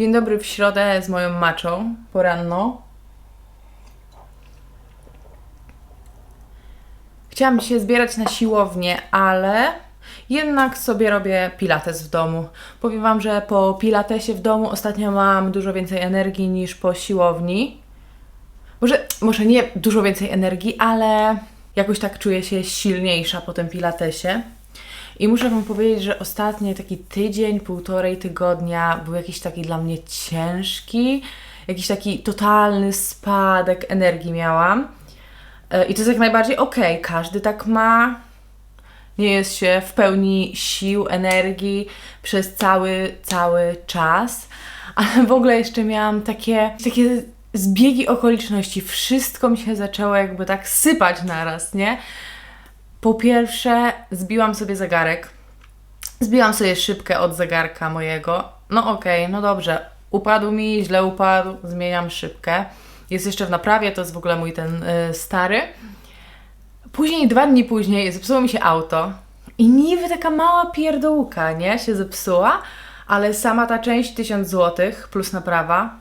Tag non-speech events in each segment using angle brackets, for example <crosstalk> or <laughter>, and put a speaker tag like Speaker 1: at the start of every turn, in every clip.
Speaker 1: Dzień dobry w środę z moją maczą poranno. Chciałam się zbierać na siłownię, ale jednak sobie robię pilates w domu. Powiem Wam, że po pilatesie w domu ostatnio mam dużo więcej energii niż po siłowni. Może, może nie dużo więcej energii, ale jakoś tak czuję się silniejsza po tym pilatesie. I muszę Wam powiedzieć, że ostatni taki tydzień, półtorej tygodnia był jakiś taki dla mnie ciężki, jakiś taki totalny spadek energii miałam. E, I to jest jak najbardziej okej, każdy tak ma. Nie jest się w pełni sił, energii przez cały, cały czas. Ale w ogóle jeszcze miałam takie, takie zbiegi okoliczności. Wszystko mi się zaczęło jakby tak sypać naraz, nie? Po pierwsze, zbiłam sobie zegarek. Zbiłam sobie szybkę od zegarka mojego. No okej, no dobrze. Upadł mi, źle upadł, zmieniam szybkę. Jest jeszcze w naprawie, to jest w ogóle mój ten y, stary. Później, dwa dni później, zepsuło mi się auto. I niby taka mała pierdółka, nie? Się zepsuła, ale sama ta część 1000 zł plus naprawa.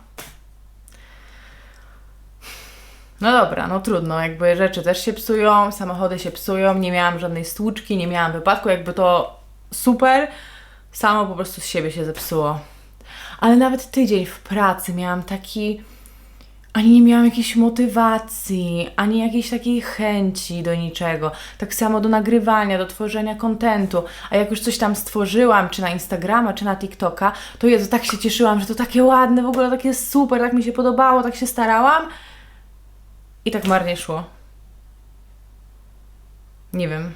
Speaker 1: No dobra, no trudno, jakby rzeczy też się psują, samochody się psują, nie miałam żadnej stłuczki, nie miałam wypadku, jakby to super, samo po prostu z siebie się zepsuło. Ale nawet tydzień w pracy miałam taki, ani nie miałam jakiejś motywacji, ani jakiejś takiej chęci do niczego. Tak samo do nagrywania, do tworzenia kontentu. A jak już coś tam stworzyłam, czy na Instagrama, czy na TikToka, to Jezu, tak się cieszyłam, że to takie ładne, w ogóle takie super, tak mi się podobało, tak się starałam. I tak marnie szło. Nie wiem.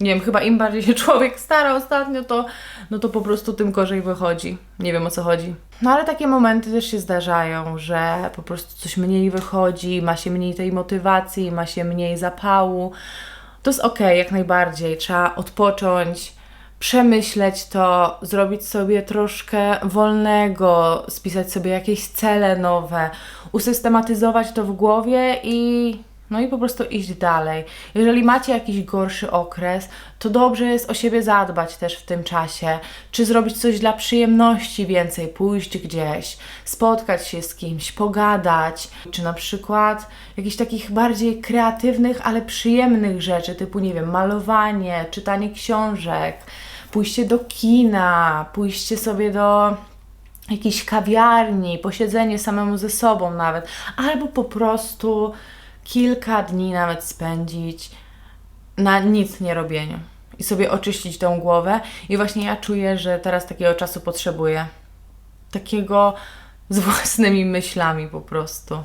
Speaker 1: Nie wiem, chyba im bardziej się <laughs> człowiek stara ostatnio, to, no to po prostu tym gorzej wychodzi. Nie wiem o co chodzi. No ale takie momenty też się zdarzają, że po prostu coś mniej wychodzi, ma się mniej tej motywacji, ma się mniej zapału. To jest okej, jak najbardziej. Trzeba odpocząć, przemyśleć to, zrobić sobie troszkę wolnego, spisać sobie jakieś cele nowe, usystematyzować to w głowie i no i po prostu iść dalej. Jeżeli macie jakiś gorszy okres, to dobrze jest o siebie zadbać też w tym czasie. Czy zrobić coś dla przyjemności więcej, pójść gdzieś, spotkać się z kimś, pogadać, czy na przykład jakichś takich bardziej kreatywnych, ale przyjemnych rzeczy, typu nie wiem, malowanie, czytanie książek, pójście do kina, pójście sobie do jakiejś kawiarni, posiedzenie samemu ze sobą nawet, albo po prostu kilka dni nawet spędzić na nic nie robieniu i sobie oczyścić tą głowę. I właśnie ja czuję, że teraz takiego czasu potrzebuję. Takiego z własnymi myślami po prostu.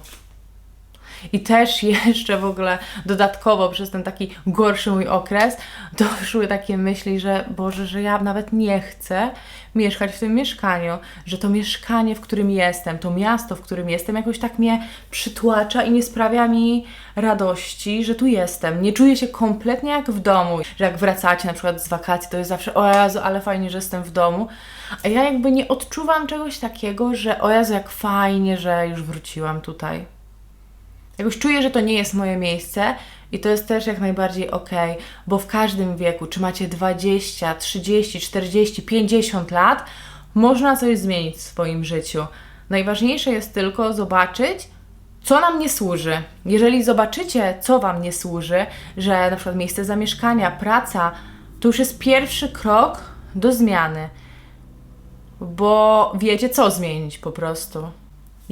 Speaker 1: I też <laughs> jeszcze w ogóle dodatkowo przez ten taki gorszy mój okres doszły takie myśli, że Boże, że ja nawet nie chcę mieszkać w tym mieszkaniu, że to mieszkanie, w którym jestem, to miasto, w którym jestem, jakoś tak mnie przytłacza i nie sprawia mi radości, że tu jestem. Nie czuję się kompletnie jak w domu, że jak wracacie na przykład z wakacji, to jest zawsze o Jezu, ale fajnie, że jestem w domu. A ja jakby nie odczuwam czegoś takiego, że o Jezu, jak fajnie, że już wróciłam tutaj. Jakoś czuję, że to nie jest moje miejsce i to jest też jak najbardziej ok, bo w każdym wieku, czy macie 20, 30, 40, 50 lat, można coś zmienić w swoim życiu. Najważniejsze jest tylko zobaczyć, co nam nie służy. Jeżeli zobaczycie, co Wam nie służy, że na przykład miejsce zamieszkania, praca, to już jest pierwszy krok do zmiany, bo wiecie, co zmienić po prostu.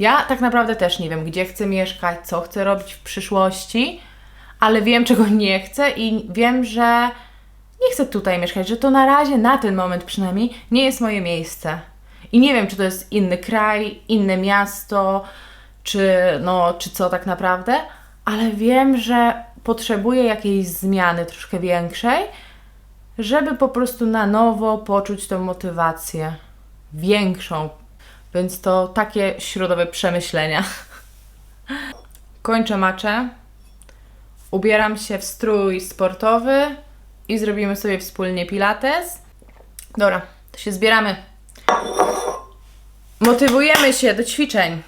Speaker 1: Ja tak naprawdę też nie wiem, gdzie chcę mieszkać, co chcę robić w przyszłości, ale wiem, czego nie chcę i wiem, że nie chcę tutaj mieszkać, że to na razie, na ten moment przynajmniej, nie jest moje miejsce. I nie wiem, czy to jest inny kraj, inne miasto, czy, no, czy co tak naprawdę, ale wiem, że potrzebuję jakiejś zmiany troszkę większej, żeby po prostu na nowo poczuć tą motywację większą, więc to takie środowe przemyślenia. Kończę maczę. Ubieram się w strój sportowy i zrobimy sobie wspólnie pilates. Dobra, to się zbieramy. Motywujemy się do ćwiczeń.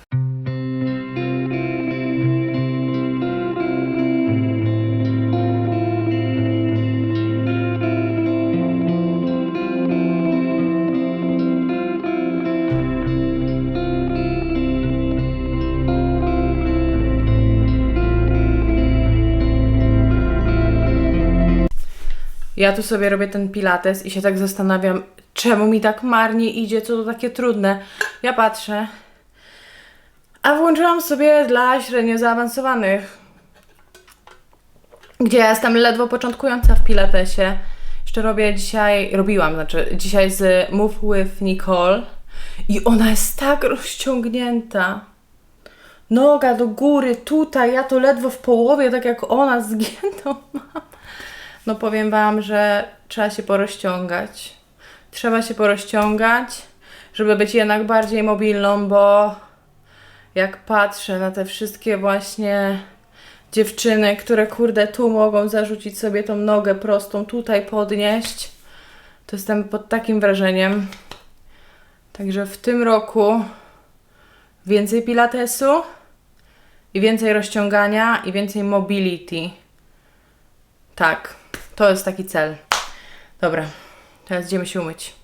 Speaker 1: Ja tu sobie robię ten pilates i się tak zastanawiam, czemu mi tak marnie idzie, co to takie trudne. Ja patrzę, a włączyłam sobie dla średnio zaawansowanych, gdzie ja jestem ledwo początkująca w pilatesie. Jeszcze robię dzisiaj, robiłam, znaczy dzisiaj z Move with Nicole i ona jest tak rozciągnięta. Noga do góry, tutaj, ja to ledwo w połowie, tak jak ona zgiętą mam. No powiem Wam, że trzeba się porozciągać. Trzeba się porozciągać, żeby być jednak bardziej mobilną, bo jak patrzę na te wszystkie właśnie dziewczyny, które kurde tu mogą zarzucić sobie tą nogę prostą, tutaj podnieść, to jestem pod takim wrażeniem. Także w tym roku więcej pilatesu i więcej rozciągania i więcej mobility. Tak, to jest taki cel. Dobra, teraz idziemy się umyć.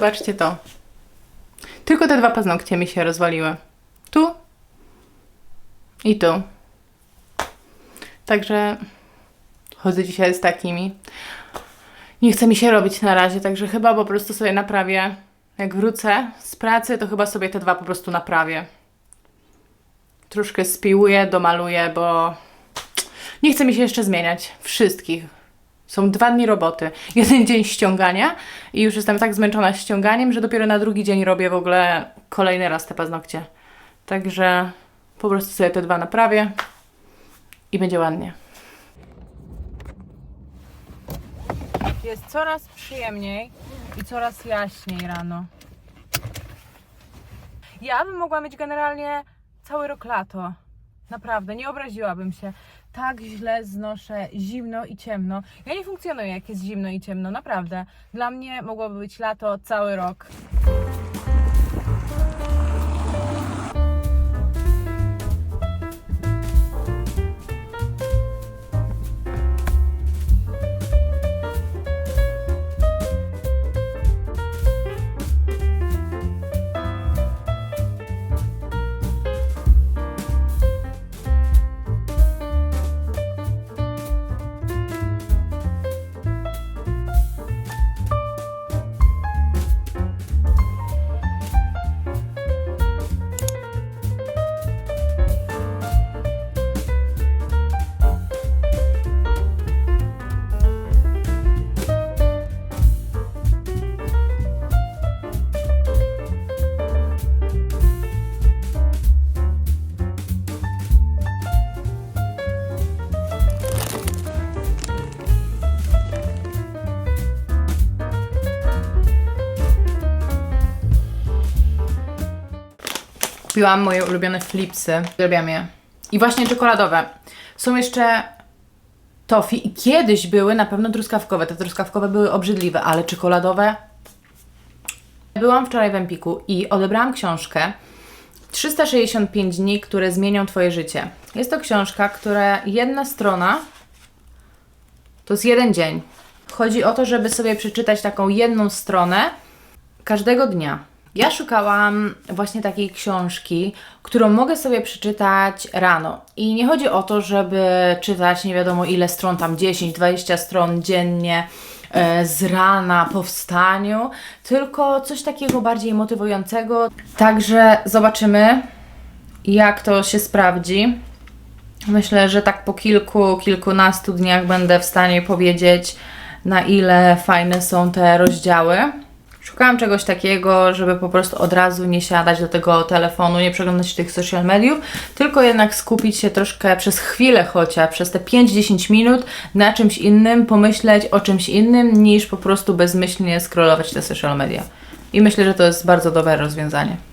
Speaker 1: Zobaczcie to. Tylko te dwa paznokcie mi się rozwaliły. Tu i tu. Także chodzę dzisiaj z takimi. Nie chce mi się robić na razie, także chyba po prostu sobie naprawię. Jak wrócę z pracy, to chyba sobie te dwa po prostu naprawię. Troszkę spiłuję, domaluję, bo nie chce mi się jeszcze zmieniać wszystkich. Są dwa dni roboty, <laughs> jeden dzień ściągania i już jestem tak zmęczona ściąganiem, że dopiero na drugi dzień robię w ogóle kolejny raz te paznokcie. Także po prostu sobie te dwa naprawię i będzie ładnie. Jest coraz przyjemniej i coraz jaśniej rano. Ja bym mogła mieć generalnie cały rok lato. Naprawdę, nie obraziłabym się. Tak źle znoszę zimno i ciemno. Ja nie funkcjonuję, jak jest zimno i ciemno, naprawdę. Dla mnie mogłoby być lato cały rok. Kupiłam moje ulubione flipsy. Uwielbiam je. I właśnie czekoladowe. Są jeszcze tofi i kiedyś były na pewno truskawkowe. Te truskawkowe były obrzydliwe, ale czekoladowe. Byłam wczoraj w Empiku i odebrałam książkę 365 dni, które zmienią Twoje życie. Jest to książka, która jedna strona to jest jeden dzień. Chodzi o to, żeby sobie przeczytać taką jedną stronę każdego dnia. Ja szukałam właśnie takiej książki, którą mogę sobie przeczytać rano. I nie chodzi o to, żeby czytać nie wiadomo ile stron, tam 10-20 stron dziennie e, z rana po wstaniu, tylko coś takiego bardziej motywującego. Także zobaczymy, jak to się sprawdzi. Myślę, że tak po kilku, kilkunastu dniach będę w stanie powiedzieć, na ile fajne są te rozdziały. Szukałam czegoś takiego, żeby po prostu od razu nie siadać do tego telefonu, nie przeglądać tych social mediów, tylko jednak skupić się troszkę przez chwilę chociaż, przez te 5-10 minut na czymś innym, pomyśleć o czymś innym, niż po prostu bezmyślnie scrollować te social media. I myślę, że to jest bardzo dobre rozwiązanie.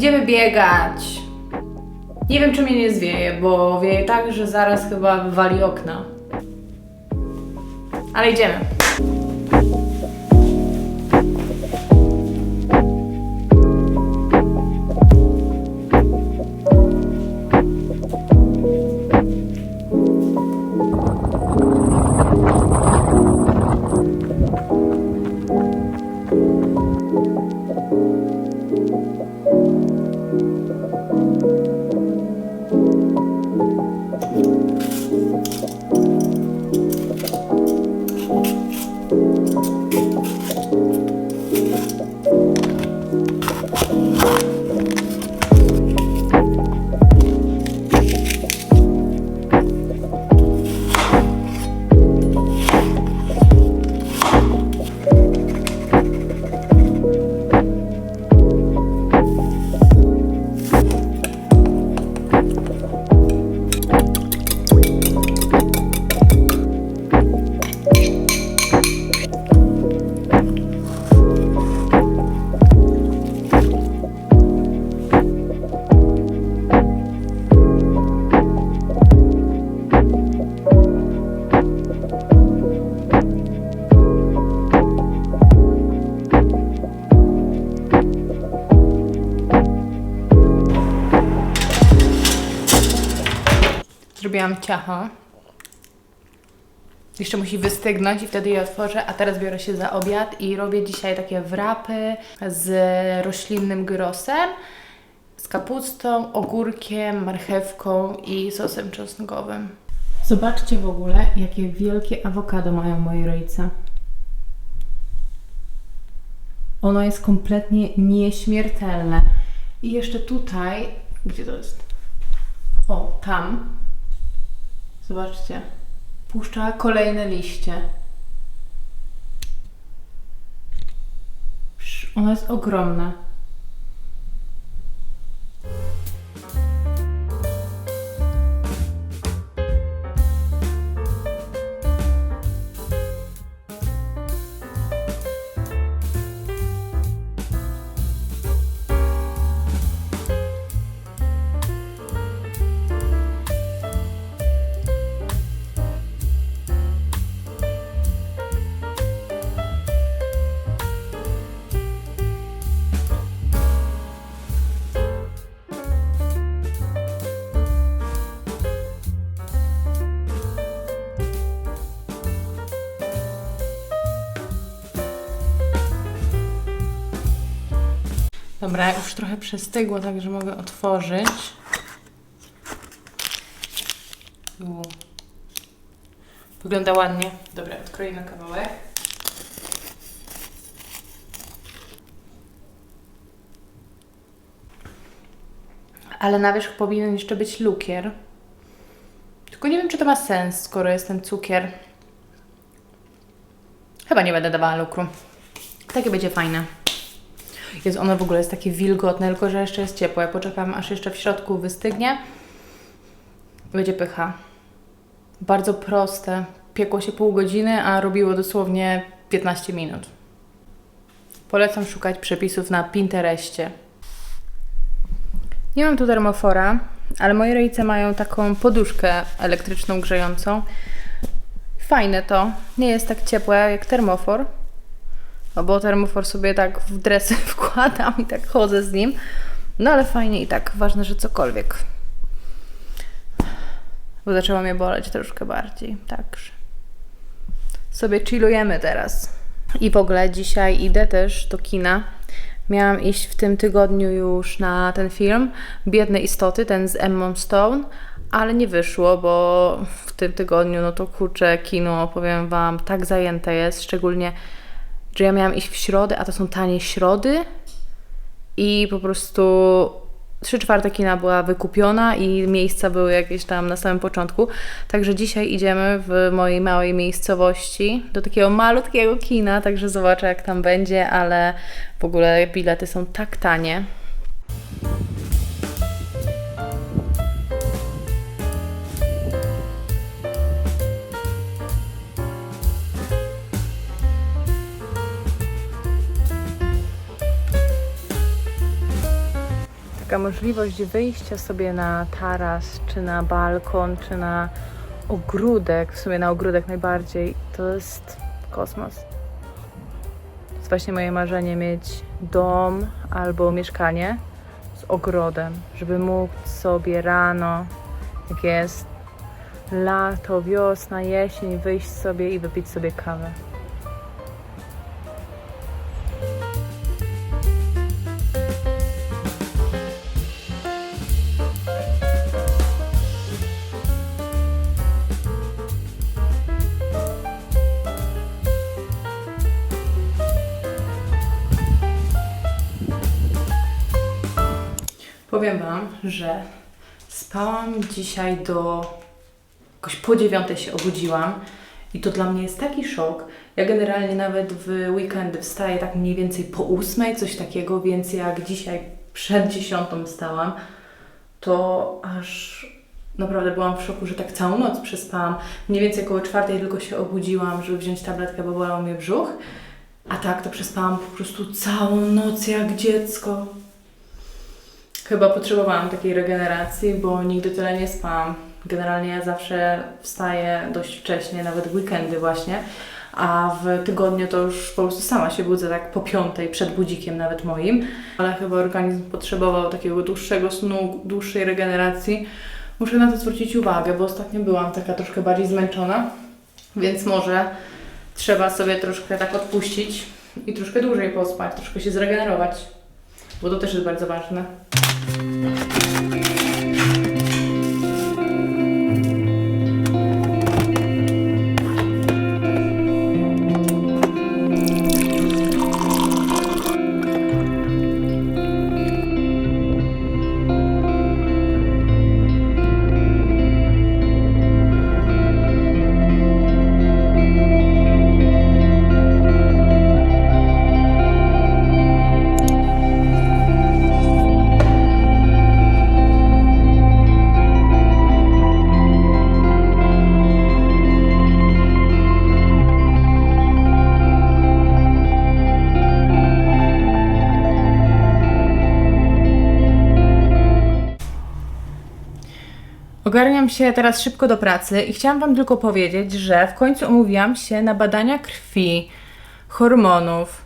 Speaker 1: Idziemy biegać. Nie wiem, czy mnie nie zwieje, bo wieje tak, że zaraz chyba wywali okna. Ale idziemy. Zrobiłam ciacho. Jeszcze musi wystygnąć i wtedy je otworzę, a teraz biorę się za obiad i robię dzisiaj takie wrapy z roślinnym gyrosem, z kapustą, ogórkiem, marchewką i sosem czosnkowym. Zobaczcie w ogóle, jakie wielkie awokado mają moi rodzice. Ono jest kompletnie nieśmiertelne. I jeszcze tutaj, gdzie to jest? O, tam. Zobaczcie. Puszcza kolejne liście. Ono jest ogromne. Dobra, już trochę przestygło, także mogę otworzyć. U. Wygląda ładnie. Dobra, odkroimy kawałek. Ale na wierzch powinien jeszcze być lukier. Tylko nie wiem, czy to ma sens, skoro jest ten cukier. Chyba nie będę dawała lukru. Takie będzie fajne. Jest ono w ogóle jest takie wilgotne, tylko że jeszcze jest ciepłe. Poczekam, aż jeszcze w środku wystygnie. Będzie pycha. Bardzo proste. Piekło się pół godziny, a robiło dosłownie 15 minut. Polecam szukać przepisów na Pinterestie. Nie mam tu termofora, ale moi rodzice mają taką poduszkę elektryczną grzejącą. Fajne to. Nie jest tak ciepłe jak termofor. No bo termofor sobie tak w dresy <laughs> wkładam i tak chodzę z nim. No ale fajnie i tak, ważne, że cokolwiek. Bo zaczęło mnie boleć troszkę bardziej, także sobie chillujemy teraz. I w ogóle dzisiaj idę też do kina. Miałam iść w tym tygodniu już na ten film Biedne Istoty, ten z Emmą Stone, ale nie wyszło, bo w tym tygodniu, no to kurczę, kino, powiem Wam, tak zajęte jest, szczególnie że ja miałam iść w środę, a to są tanie środy i po prostu trzy czwarte kina była wykupiona i miejsca były jakieś tam na samym początku. Także dzisiaj idziemy w mojej małej miejscowości do takiego malutkiego kina, także zobaczę jak tam będzie, ale w ogóle bilety są tak tanie. Możliwość wyjścia sobie na taras, czy na balkon, czy na ogródek, w sumie na ogródek najbardziej, to jest kosmos. To jest właśnie moje marzenie mieć dom albo mieszkanie z ogrodem, żeby móc sobie rano, jak jest lato, wiosna, jesień, wyjść sobie i wypić sobie kawę. Że spałam dzisiaj do jakoś po dziewiątej się obudziłam i to dla mnie jest taki szok. Ja generalnie nawet w weekendy wstaję tak mniej więcej po ósmej, coś takiego, więc jak dzisiaj przed dziesiątą wstałam, to aż naprawdę byłam w szoku, że tak całą noc przespałam. Mniej więcej około czwartej tylko się obudziłam, żeby wziąć tabletkę, bo bolał mnie brzuch. A tak to przespałam po prostu całą noc jak dziecko. Chyba potrzebowałam takiej regeneracji, bo nigdy tyle nie spałam. Generalnie ja zawsze wstaję dość wcześnie, nawet w weekendy właśnie, a w tygodniu to już po prostu sama się budzę tak po piątej, przed budzikiem nawet moim. Ale chyba organizm potrzebował takiego dłuższego snu, dłuższej regeneracji. Muszę na to zwrócić uwagę, bo ostatnio byłam taka troszkę bardziej zmęczona, więc może trzeba sobie troszkę tak odpuścić i troszkę dłużej pospać, troszkę się zregenerować, bo to też jest bardzo ważne. Ogarniam się teraz szybko do pracy i chciałam Wam tylko powiedzieć, że w końcu umówiłam się na badania krwi, hormonów.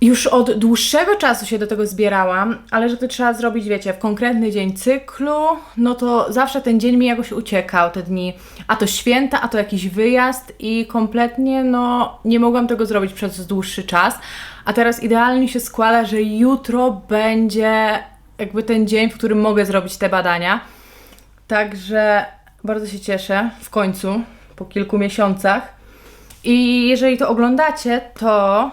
Speaker 1: Już od dłuższego czasu się do tego zbierałam, ale że to trzeba zrobić, wiecie, w konkretny dzień cyklu, no to zawsze ten dzień mi jakoś uciekał, te dni. A to święta, a to jakiś wyjazd i kompletnie, no, nie mogłam tego zrobić przez dłuższy czas. A teraz idealnie się składa, że jutro będzie jakby ten dzień, w którym mogę zrobić te badania. Także bardzo się cieszę w końcu, po kilku miesiącach. I jeżeli to oglądacie, to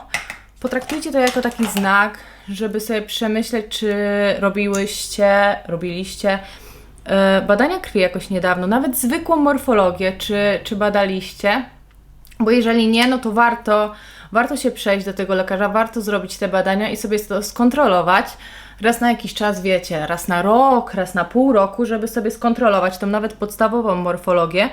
Speaker 1: potraktujcie to jako taki znak, żeby sobie przemyśleć, czy robiłyście, robiliście e, badania krwi jakoś niedawno, nawet zwykłą morfologię, czy, czy badaliście. Bo jeżeli nie, no to warto, warto się przejść do tego lekarza, warto zrobić te badania i sobie to skontrolować. Raz na jakiś czas, wiecie, raz na rok, raz na pół roku, żeby sobie skontrolować tą nawet podstawową morfologię.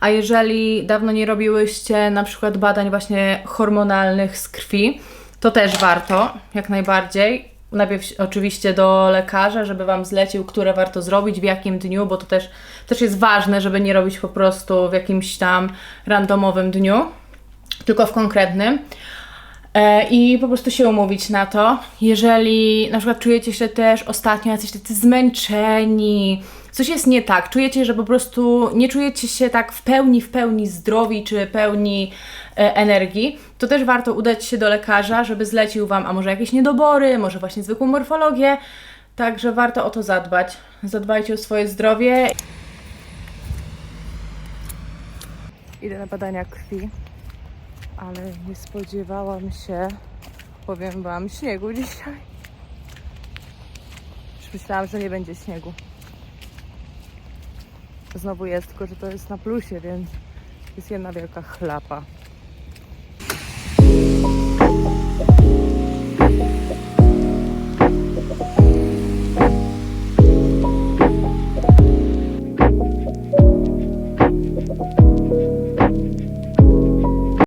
Speaker 1: A jeżeli dawno nie robiłyście na przykład badań właśnie hormonalnych z krwi, to też warto, jak najbardziej. Najpierw oczywiście do lekarza, żeby Wam zlecił, które warto zrobić, w jakim dniu, bo to też, też jest ważne, żeby nie robić po prostu w jakimś tam randomowym dniu, tylko w konkretnym. E, I po prostu się umówić na to. Jeżeli na przykład czujecie się też ostatnio jacyś tacy zmęczeni, coś jest nie tak, czujecie, że po prostu nie czujecie się tak w pełni, w pełni zdrowi czy pełni e, energii, to też warto udać się do lekarza, żeby zlecił Wam, a może jakieś niedobory, może właśnie zwykłą morfologię. Także warto o to zadbać. Zadbajcie o swoje zdrowie. Idę na badania krwi, ale nie spodziewałam się, powiem Wam, śniegu dzisiaj. Już myślałam, że nie będzie śniegu. Znowu jest, tylko że to jest na plusie, więc jest jedna wielka chlapa.